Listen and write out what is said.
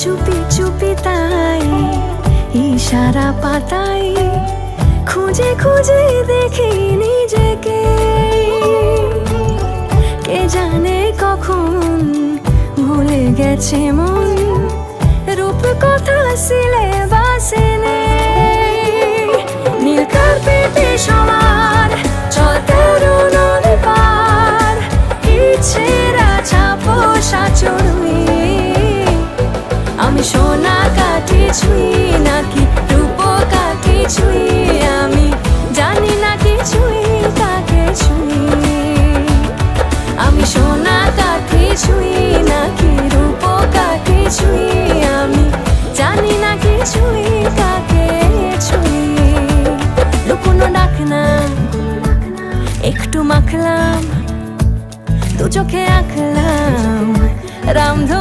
চুপি চুপি তাই, ইশারা পাতাই, খুঁজে খুঁজে দেখি নিজেকে। কে জানে কখন ভুলে গেছে মন রূপ কথা সিলেবাসে নেই। নীল কার্পেটে চল নদী পার, ইচ্ছেরা ছাপো আমি সোনা কাঠি ছুঁই, নাকি রূপ কাঠি ছুঁই? আমি জানি না কিছুই কাকে ছুঁই। আমি সোনা কাঠি ছুঁই, নাকি রূপ কাঠি ছুঁই? আমি জানি না কিছুই কাকে ছুঁই। লুকোনো ডাক না একটু মাখলাম, দু চোখে আঁকলাম রামধন